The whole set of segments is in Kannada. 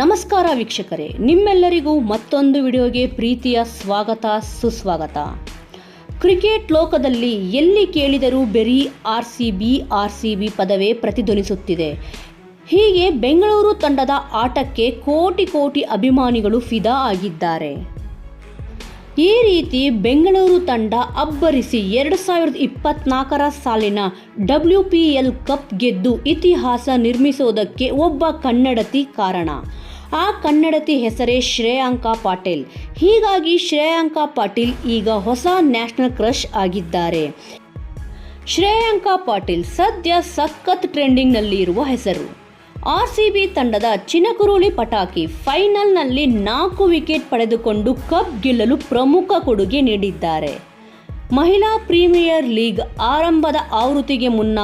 ನಮಸ್ಕಾರ ವೀಕ್ಷಕರೇ, ನಿಮ್ಮೆಲ್ಲರಿಗೂ ಮತ್ತೊಂದು ವಿಡಿಯೋಗೆ ಪ್ರೀತಿಯ ಸ್ವಾಗತ, ಸುಸ್ವಾಗತ. ಕ್ರಿಕೆಟ್ ಲೋಕದಲ್ಲಿ ಎಲ್ಲಿ ಕೇಳಿದರೂ ಬರೀ R C B, R C B ಪದವೇ ಪ್ರತಿಧ್ವನಿಸುತ್ತಿದೆ. ಹೀಗೆ ಬೆಂಗಳೂರು ತಂಡದ ಆಟಕ್ಕೆ ಕೋಟಿ ಕೋಟಿ ಅಭಿಮಾನಿಗಳು ಫಿದಾ ಆಗಿದ್ದಾರೆ. ಈ ರೀತಿ ಬೆಂಗಳೂರು ತಂಡ ಅಬ್ಬರಿಸಿ ಎರಡು ಸಾವಿರದ ಇಪ್ಪತ್ನಾಲ್ಕರ ಸಾಲಿನ ಡಬ್ಲ್ಯೂ ಪಿ ಎಲ್ ಕಪ್ ಗೆದ್ದು ಇತಿಹಾಸ ನಿರ್ಮಿಸೋದಕ್ಕೆ ಒಬ್ಬ ಕನ್ನಡತಿ ಕಾರಣ. ಆ ಕನ್ನಡತಿ ಹೆಸರೇ ಶ್ರೇಯಾಂಕ ಪಾಟೀಲ್. ಹೀಗಾಗಿ ಶ್ರೇಯಾಂಕ ಪಾಟೀಲ್ ಈಗ ಹೊಸ ನ್ಯಾಷನಲ್ ಕ್ರಶ್ ಆಗಿದ್ದಾರೆ. ಶ್ರೇಯಾಂಕ ಪಾಟೀಲ್ ಸದ್ಯ ಸಖತ್ ಟ್ರೆಂಡಿಂಗ್ನಲ್ಲಿ ಇರುವ ಹೆಸರು. ಆರ್ ಸಿ ಬಿ ತಂಡದ ಚಿನಕುರುಳಿ ಪಟಾಕಿ ಫೈನಲ್ನಲ್ಲಿ ನಾಲ್ಕು ವಿಕೆಟ್ ಪಡೆದುಕೊಂಡು ಕಪ್ ಗೆಲ್ಲಲು ಪ್ರಮುಖ ಕೊಡುಗೆ ನೀಡಿದ್ದಾರೆ. ಮಹಿಳಾ ಪ್ರೀಮಿಯರ್ ಲೀಗ್ ಆರಂಭದ ಆವೃತ್ತಿಗೆ ಮುನ್ನ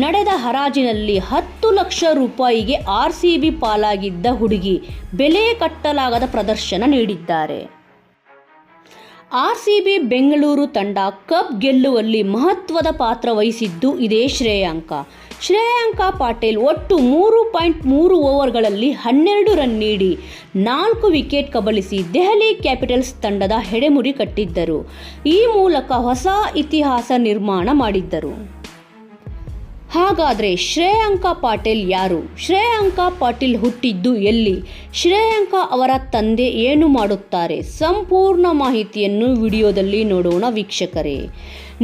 ನಡೆದ ಹರಾಜಿನಲ್ಲಿ ಹತ್ತು ಲಕ್ಷ ರೂಪಾಯಿಗೆ ಆರ್ ಸಿ ಬಿ ಪಾಲಾಗಿದ್ದ ಹುಡುಗಿ ಬೆಲೆ ಕಟ್ಟಲಾಗದ ಪ್ರದರ್ಶನ ನೀಡಿದ್ದಾರೆ. ಆರ್ ಸಿ ಬಿ ಬೆಂಗಳೂರು ತಂಡ ಕಪ್ ಗೆಲ್ಲುವಲ್ಲಿ ಮಹತ್ವದ ಪಾತ್ರ ವಹಿಸಿದ್ದು ಇದೇ ಶ್ರೇಯಾಂಕ. ಶ್ರೇಯಾಂಕ ಪಾಟೀಲ್ ಒಟ್ಟು ಮೂರು ಪಾಯಿಂಟ್ ಮೂರು ಓವರ್ಗಳಲ್ಲಿ ಹನ್ನೆರಡು ರನ್ ನೀಡಿ ನಾಲ್ಕು ವಿಕೆಟ್ ಕಬಳಿಸಿ ದೆಹಲಿ ಕ್ಯಾಪಿಟಲ್ಸ್ ತಂಡದ ಹೆಡೆಮುರಿ ಕಟ್ಟಿದ್ದರು. ಈ ಮೂಲಕ ಹೊಸ ಇತಿಹಾಸ ನಿರ್ಮಾಣ ಮಾಡಿದ್ದರು. ಹಾಗಾದರೆ ಶ್ರೇಯಾಂಕ ಪಾಟೀಲ್ ಯಾರು? ಶ್ರೇಯಾಂಕ ಪಾಟೀಲ್ ಹುಟ್ಟಿದ್ದು ಎಲ್ಲಿ? ಶ್ರೇಯಾಂಕ ಅವರ ತಂದೆ ಏನು ಮಾಡುತ್ತಾರೆ? ಸಂಪೂರ್ಣ ಮಾಹಿತಿಯನ್ನು ವಿಡಿಯೋದಲ್ಲಿ ನೋಡೋಣ ವೀಕ್ಷಕರೇ.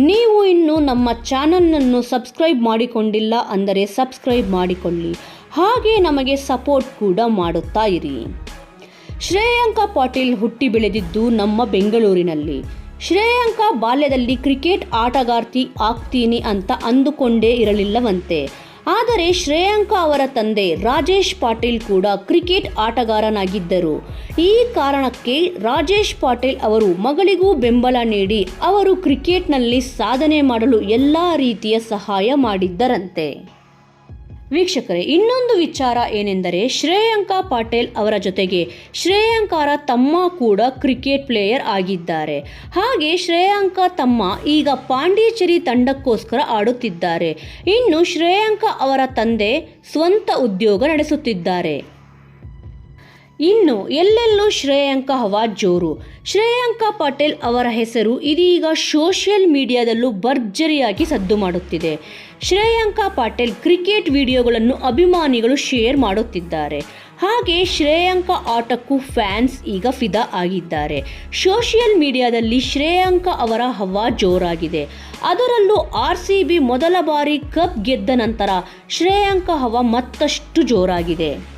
ನೀವು ಇನ್ನು ನಮ್ಮ ಚಾನಲನ್ನು ಸಬ್ಸ್ಕ್ರೈಬ್ ಮಾಡಿಕೊಂಡಿಲ್ಲ ಅಂದರೆ ಸಬ್ಸ್ಕ್ರೈಬ್ ಮಾಡಿಕೊಳ್ಳಿ. ಹಾಗೆ ನಮಗೆ ಸಪೋರ್ಟ್ ಕೂಡ ಮಾಡುತ್ತಾ ಇರಿ. ಶ್ರೇಯಾಂಕ ಪಾಟೀಲ್ ಹುಟ್ಟಿ ಬೆಳೆದಿದ್ದು ನಮ್ಮ ಬೆಂಗಳೂರಿನಲ್ಲಿ. ಶ್ರೇಯಾಂಕಾ ಬಾಲ್ಯದಲ್ಲಿ ಕ್ರಿಕೆಟ್ ಆಟಗಾರ್ತಿ ಆಗ್ತೀನಿ ಅಂತ ಅಂದುಕೊಂಡೇ ಇರಲಿಲ್ಲವಂತೆ. ಆದರೆ ಶ್ರೇಯಾಂಕ ಅವರ ತಂದೆ ರಾಜೇಶ್ ಪಾಟೀಲ್ ಕೂಡ ಕ್ರಿಕೆಟ್ ಆಟಗಾರನಾಗಿದ್ದರು. ಈ ಕಾರಣಕ್ಕೆ ರಾಜೇಶ್ ಪಾಟೀಲ್ ಅವರು ಮಗಳಿಗೂ ಬೆಂಬಲ ನೀಡಿ ಅವರು ಕ್ರಿಕೆಟ್ನಲ್ಲಿ ಸಾಧನೆ ಮಾಡಲು ಎಲ್ಲ ರೀತಿಯ ಸಹಾಯ ಮಾಡಿದ್ದರಂತೆ. ವೀಕ್ಷಕರೇ, ಇನ್ನೊಂದು ವಿಚಾರ ಏನೆಂದರೆ ಶ್ರೇಯಾಂಕ ಪಾಟೇಲ್ ಅವರ ಜೊತೆಗೆ ಶ್ರೇಯಾಂಕಾರ ತಮ್ಮ ಕೂಡ ಕ್ರಿಕೆಟ್ ಪ್ಲೇಯರ್ ಆಗಿದ್ದಾರೆ. ಹಾಗೆ ಶ್ರೇಯಾಂಕ ತಮ್ಮ ಈಗ ಪಾಂಡಿಚೇರಿ ತಂಡಕ್ಕೋಸ್ಕರ ಆಡುತ್ತಿದ್ದಾರೆ. ಇನ್ನು ಶ್ರೇಯಾಂಕ ಅವರ ತಂದೆ ಸ್ವಂತ ಉದ್ಯೋಗ ನಡೆಸುತ್ತಿದ್ದಾರೆ. ಇನ್ನು ಎಲ್ಲೆಲ್ಲೂ ಶ್ರೇಯಾಂಕ ಹವಾ ಜೋರು. ಶ್ರೇಯಾಂಕ ಪಾಟೀಲ್ ಅವರ ಹೆಸರು ಇದೀಗ ಸೋಷಿಯಲ್ ಮೀಡಿಯಾದಲ್ಲೂ ಭರ್ಜರಿಯಾಗಿ ಸದ್ದು ಮಾಡುತ್ತಿದೆ. ಶ್ರೇಯಾಂಕ ಪಾಟೀಲ್ ಕ್ರಿಕೆಟ್ ವಿಡಿಯೋಗಳನ್ನು ಅಭಿಮಾನಿಗಳು ಶೇರ್ ಮಾಡುತ್ತಿದ್ದಾರೆ. ಹಾಗೆ ಶ್ರೇಯಾಂಕ ಆಟಕ್ಕೂ ಫ್ಯಾನ್ಸ್ ಈಗ ಫಿದಾ ಆಗಿದ್ದಾರೆ. ಸೋಷಿಯಲ್ ಮೀಡಿಯಾದಲ್ಲಿ ಶ್ರೇಯಾಂಕ ಅವರ ಹವಾ ಜೋರಾಗಿದೆ. ಅದರಲ್ಲೂ ಆರ್ ಸಿ ಬಿ ಮೊದಲ ಬಾರಿ ಕಪ್ ಗೆದ್ದ ನಂತರ ಶ್ರೇಯಾಂಕ ಹವಾ ಮತ್ತಷ್ಟು ಜೋರಾಗಿದೆ.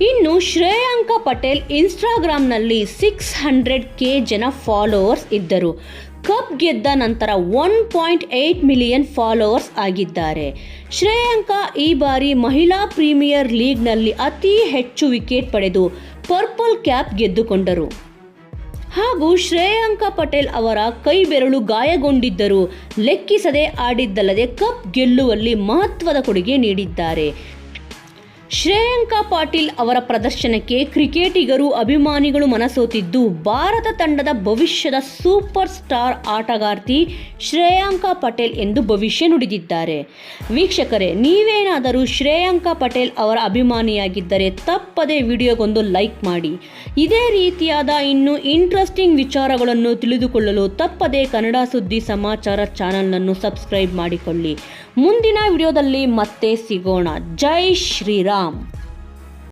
ಇನ್ನು ಶ್ರೇಯಾಂಕ ಪಟೇಲ್ ಇನ್ಸ್ಟಾಗ್ರಾಮ್ನಲ್ಲಿ ಸಿಕ್ಸ್ ಹಂಡ್ರೆಡ್ ಕೆ ಜನ ಫಾಲೋವರ್ಸ್ ಇದ್ದರು. ಕಪ್ ಗೆದ್ದ ನಂತರ one point eight million followers ಆಗಿದ್ದಾರೆ. ಶ್ರೇಯಾಂಕ ಈ ಬಾರಿ ಮಹಿಳಾ ಪ್ರೀಮಿಯರ್ ಲೀಗ್ನಲ್ಲಿ ಅತಿ ಹೆಚ್ಚು ವಿಕೆಟ್ ಪಡೆದು ಪರ್ಪಲ್ ಕ್ಯಾಪ್ ಗೆದ್ದುಕೊಂಡರು. ಹಾಗೂ ಶ್ರೇಯಾಂಕ ಪಟೇಲ್ ಅವರ ಕೈ ಬೆರಳು ಗಾಯಗೊಂಡಿದ್ದರೂ ಲೆಕ್ಕಿಸದೆ ಆಡಿದ್ದಲ್ಲದೆ ಕಪ್ ಗೆಲ್ಲುವಲ್ಲಿ ಮಹತ್ವದ ಕೊಡುಗೆ ನೀಡಿದ್ದಾರೆ. ಶ್ರೇಯಾಂಕಾ ಪಾಟೀಲ್ ಅವರ ಪ್ರದರ್ಶನಕ್ಕೆ ಕ್ರಿಕೆಟಿಗರು ಅಭಿಮಾನಿಗಳು ಮನಸೋತಿದ್ದು, ಭಾರತ ತಂಡದ ಭವಿಷ್ಯದ ಸೂಪರ್ ಸ್ಟಾರ್ ಆಟಗಾರ್ತಿ ಶ್ರೇಯಾಂಕಾ ಪಟೇಲ್ ಎಂದು ಭವಿಷ್ಯ ನುಡಿದಿದ್ದಾರೆ. ವೀಕ್ಷಕರೇ, ನೀವೇನಾದರೂ ಶ್ರೇಯಾಂಕಾ ಪಟೇಲ್ ಅವರ ಅಭಿಮಾನಿಯಾಗಿದ್ದರೆ ತಪ್ಪದೇ ವಿಡಿಯೋಗೊಂದು ಲೈಕ್ ಮಾಡಿ. ಇದೇ ರೀತಿಯಾದ ಇನ್ನು ಇಂಟ್ರೆಸ್ಟಿಂಗ್ ವಿಚಾರಗಳನ್ನು ತಿಳಿದುಕೊಳ್ಳಲು ತಪ್ಪದೇ ಕನ್ನಡ ಸುದ್ದಿ ಸಮಾಚಾರ ಚಾನಲನ್ನು ಸಬ್ಸ್ಕ್ರೈಬ್ ಮಾಡಿಕೊಳ್ಳಿ. ಮುಂದಿನ ವಿಡಿಯೋದಲ್ಲಿ ಮತ್ತೆ ಸಿಗೋಣ. ಜೈ ಶ್ರೀರಾಮ್. com.